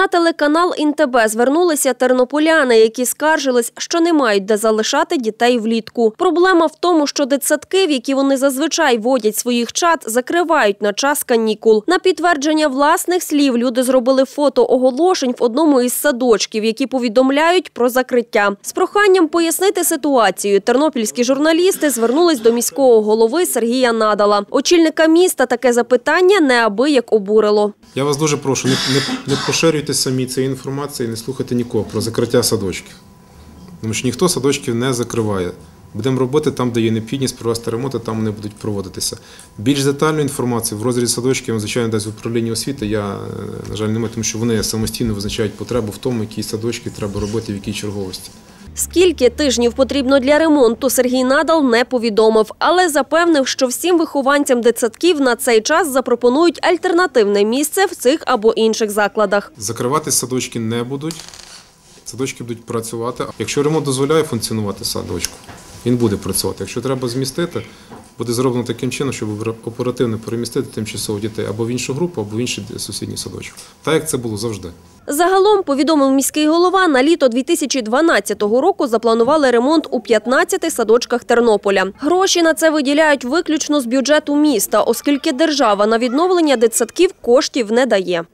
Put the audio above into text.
На телеканал «ІнТБ» звернулися тернополяни, які скаржились, що не мають де залишати дітей влітку. Проблема в тому, що дитсадки, в які вони зазвичай водять своїх чад, закривають на час канікул. На підтвердження власних слів люди зробили фото оголошень в одному із садочків, які повідомляють про закриття. З проханням пояснити ситуацію тернопільські журналісти звернулись до міського голови Сергія Надала. Очільника міста таке запитання неабияк обурило. Я вас дуже прошу, не, не, не поширюйте самі цієї інформації, не слухайте нікого про закриття садочків. Тому що ніхто садочків не закриває. Будемо робити там, де є необхідність провести ремонти, там вони будуть проводитися. Більш детальну інформацію в розрізі садочків, звичайно, звичайно, дасть управлінні освіти. Я, е, на жаль, не маю, тому що вони самостійно визначають потребу в тому, які садочки треба робити, в якій черговості. Скільки тижнів потрібно для ремонту, Сергій Надал не повідомив, але запевнив, що всім вихованцям дитсадків на цей час запропонують альтернативне місце в цих або інших закладах. Закривати садочки не будуть. Садочки будуть працювати. Якщо ремонт дозволяє функціонувати садочку, він буде працювати. Якщо треба змістити, буде зроблено таким чином, щоб оперативно перемістити тимчасово дітей або в іншу групу, або в інший сусідній садочок. Так як це було завжди. Загалом, повідомив міський голова, на літо 2012 року запланували ремонт у 15 садочках Тернополя. Гроші на це виділяють виключно з бюджету міста, оскільки держава на відновлення дитсадків коштів не дає.